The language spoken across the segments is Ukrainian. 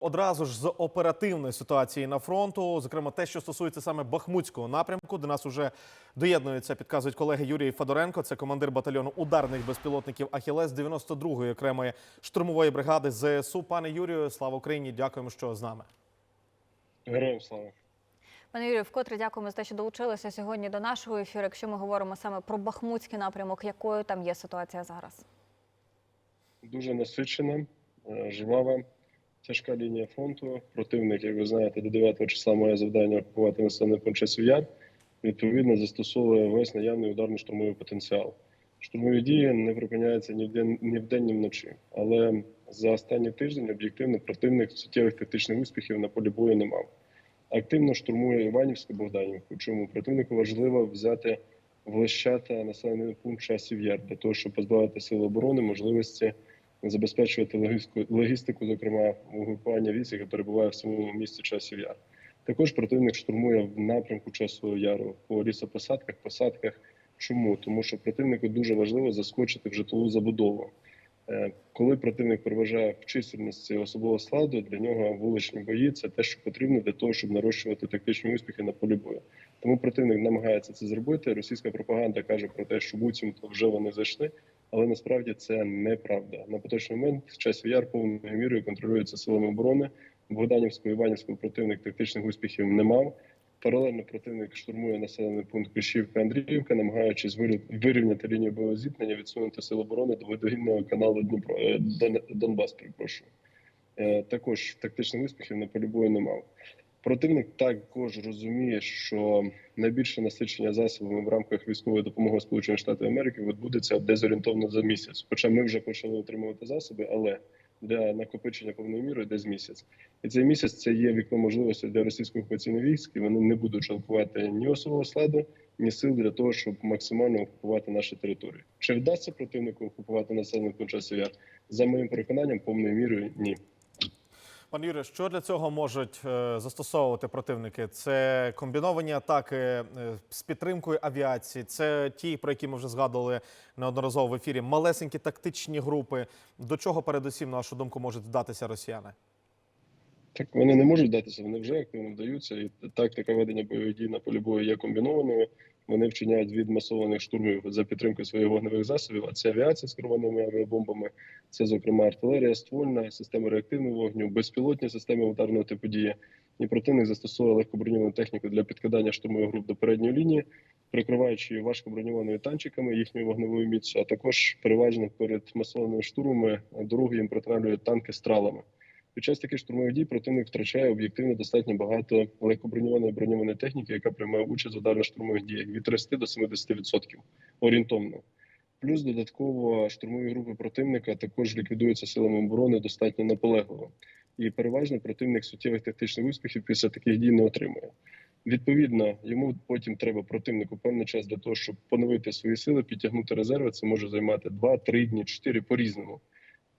Одразу ж з оперативної ситуації на фронту, зокрема те, що стосується саме Бахмутського напрямку, до нас уже доєднується, підказують колеги Юрій Федоренко. Це командир батальйону ударних безпілотників Ахілес 92-ї окремої штурмової бригади ЗСУ. Пане Юрію, слава Україні! Дякуємо, що з нами. Героям слава. Пане Юрію, вкотре дякуємо за те, що долучилися сьогодні до нашого ефіру. Якщо ми говоримо саме про Бахмутський напрямок, якою там є ситуація зараз? Дуже насичена, е, жвава, тяжка лінія фронту. Противник, як ви знаєте, до 9 числа має завдання окупувати населений пункт часів яр. Відповідно, застосовує весь наявний ударний штурмовий потенціал. Штурмові дії не припиняються ні вдень, ні вдень, ні вночі. Але за останній тиждень об'єктивно противник суттєвих тактичних успіхів на полі бою не мав. Активно штурмує Іванівську Богданівку. Чому противнику важливо взяти влищати населений пункт часів яр для того, щоб позбавити сил оборони можливості забезпечувати логістику, зокрема угрупування військ, яке перебуває в самому місті часів яр. Також противник штурмує в напрямку часу яру по лісопосадках, посадках. Чому? Тому що противнику дуже важливо заскочити в житлову забудову. Е, Коли противник переважає в чисельності особового складу, для нього вуличні бої це те, що потрібно для того, щоб нарощувати тактичні успіхи на полі бою. Тому противник намагається це зробити. Російська пропаганда каже про те, що буцімто вже вони зайшли, але насправді це неправда. На поточний момент в часі яр повною мірою контролюється силами оборони. Богданівського Іванівського противник тактичних успіхів не мав. Паралельно противник штурмує населений пункт Кліщівка Андріївка, намагаючись вирі- вирівняти лінію бойового зіткнення, відсунути сил оборони до водогінного каналу Дніпро е, Дон- Донбас. Перепрошую. Е, Також тактичних успіхів на полі бою не мав. Противник також розуміє, що найбільше насичення засобами в рамках військової допомоги Сполучених Штатів Америки відбудеться десь за місяць. Хоча ми вже почали отримувати засоби, але для накопичення повною мірою десь місяць. І цей місяць це є вікно можливості для російських окупаційних військ. і Вони не будуть жалкувати ні особового складу, ні сил для того, щоб максимально окупувати наші території. Чи вдасться противнику окупувати населений пункт часів? За моїм переконанням, повною мірою ні. Пане Юрію, що для цього можуть е, застосовувати противники? Це комбіновані атаки е, з підтримкою авіації, це ті, про які ми вже згадували неодноразово в ефірі. Малесенькі тактичні групи. До чого передусім, на вашу думку, можуть вдатися росіяни? Так вони не можуть вдатися, вони вже активно вдаються. І тактика ведення бойових дій на полі бою є комбінованою. Вони вчиняють від масованих штурмів за підтримкою своїх вогневих засобів. А це авіація з керованими авіабомбами, це зокрема артилерія, ствольна, система реактивного вогню, безпілотні системи ударного типу дії. І противник застосовує легкоброньовану техніку для підкидання штурмових груп до передньої лінії, прикриваючи важкоброньованими танчиками їхньою вогневою міцю, а також переважно перед масованими штурмами дороги їм протравлюють танки стралами. Під час таких штурмових дій противник втрачає об'єктивно достатньо багато легкоброньованої броньованої техніки, яка приймає участь в ударно-штурмових діях від 30 до 70% орієнтовно. Плюс додатково штурмові групи противника також ліквідуються силами оборони достатньо наполегливо. І переважно противник суттєвих тактичних успіхів після таких дій не отримує. Відповідно, йому потім треба противнику певний час для того, щоб поновити свої сили, підтягнути резерви. Це може займати 2-3 дні, 4 по-різному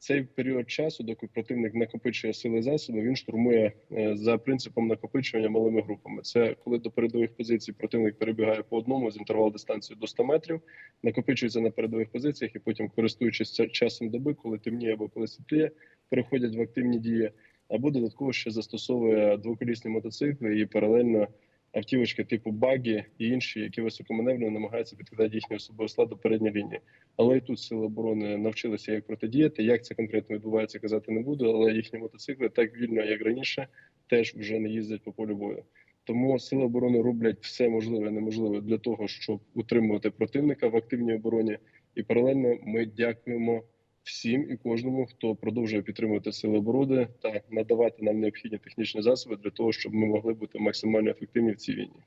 цей період часу, доки противник накопичує сили засоби, він штурмує е, за принципом накопичування малими групами. Це коли до передових позицій противник перебігає по одному з інтервал дистанції до 100 метрів, накопичується на передових позиціях і потім, користуючись часом доби, коли темніє або коли світліє, переходять в активні дії, або додатково ще застосовує двоколісні мотоцикли і паралельно. Автівочки типу багі і інші, які високоманеврно намагаються підкидати їхній особовий склад до лінії. Але і тут сили оборони навчилися як протидіяти. Як це конкретно відбувається, казати не буду. Але їхні мотоцикли так вільно, як раніше, теж вже не їздять по полю бою. Тому сили оборони роблять все можливе і неможливе для того, щоб утримувати противника в активній обороні. І паралельно ми дякуємо всім і кожному, хто продовжує підтримувати сили оборони та надавати нам необхідні технічні засоби для того, щоб ми могли бути максимально ефективні в цій війні.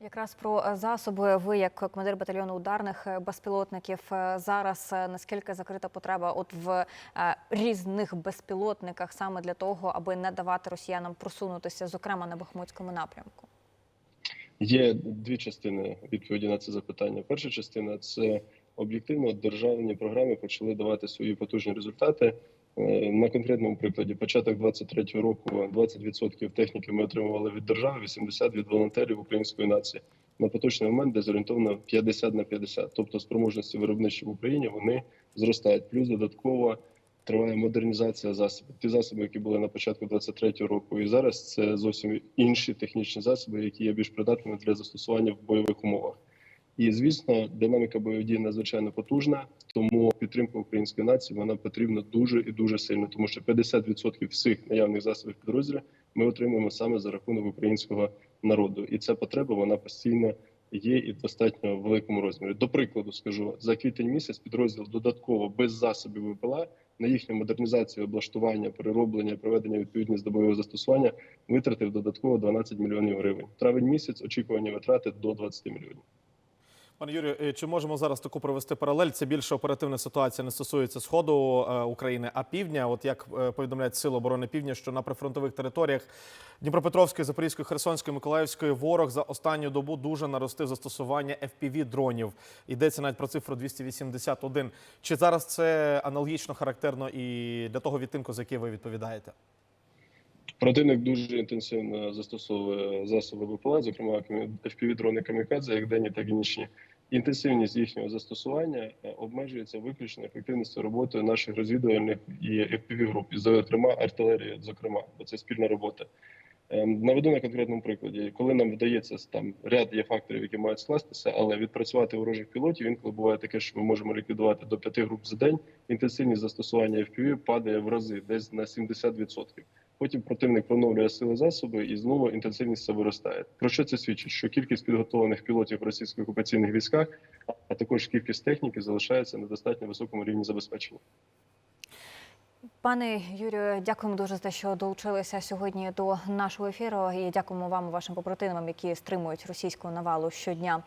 Якраз про засоби, ви як командир батальйону ударних безпілотників, е, зараз е, наскільки закрита потреба от в е, різних безпілотниках саме для того, аби не давати росіянам просунутися, зокрема на Бахмутському напрямку? Є дві частини відповіді на це запитання. Перша частина це об'єктивно державні програми почали давати свої потужні результати. Е, На конкретному прикладі, початок 23-го року 20% техніки ми отримували від держави, 80% від волонтерів української нації. На поточний момент десь орієнтовно 50 на 50. Тобто спроможності виробничі в Україні вони зростають. Плюс додатково триває модернізація засобів. Ті засоби, які були на початку 23-го року, і зараз це зовсім інші технічні засоби, які є більш придатними для застосування в бойових умовах. І звісно, динаміка бойових дій надзвичайно потужна, тому підтримка української нації вона потрібна дуже і дуже сильно, тому що 50% всіх наявних засобів підрозділів ми отримуємо саме за рахунок українського народу, і ця потреба вона постійно є і в достатньо великому розмірі. До прикладу, скажу за квітень місяць підрозділ додатково без засобів ВПЛА на їхню модернізацію, облаштування, перероблення, проведення відповідні до бойового застосування витратив додатково 12 мільйонів гривень. Травень місяць очікувані витрати до 20 мільйонів. Пане Юрію, е, чи можемо зараз таку провести паралель? Це більше оперативна ситуація не стосується сходу е, України, а півдня. От як е, повідомляють Сили оборони Півдня, що на прифронтових територіях Дніпропетровської, Запорізької, Херсонської, Миколаївської ворог за останню добу дуже наростив застосування fpv дронів. Йдеться навіть про цифру 281. Чи зараз це аналогічно характерно і для того відтинку, за який ви відповідаєте? Противник дуже інтенсивно застосовує засоби БПЛА, зокрема FPV-дрони камікадзе, як денні, так і нічні. Інтенсивність їхнього застосування е, обмежується виключно ефективністю роботи наших розвідувальних і FPV-груп, і, зокрема артилерії, зокрема, бо це спільна робота. Ем, Наведу на конкретному прикладі, коли нам вдається там ряд є факторів, які мають скластися, але відпрацювати ворожих пілотів інколи буває таке, що ми можемо ліквідувати до п'яти груп за день. Інтенсивність застосування FPV падає в рази, десь на 70%. Потім противник поновлює сили засоби і знову інтенсивність це виростає. Про що це свідчить? Що кількість підготовлених пілотів в російських окупаційних військах, а також кількість техніки залишається на достатньо високому рівні забезпечення. Пане Юрію, дякуємо дуже за те, що долучилися сьогодні до нашого ефіру. І дякуємо вам, вашим побратимам, які стримують російську навалу щодня.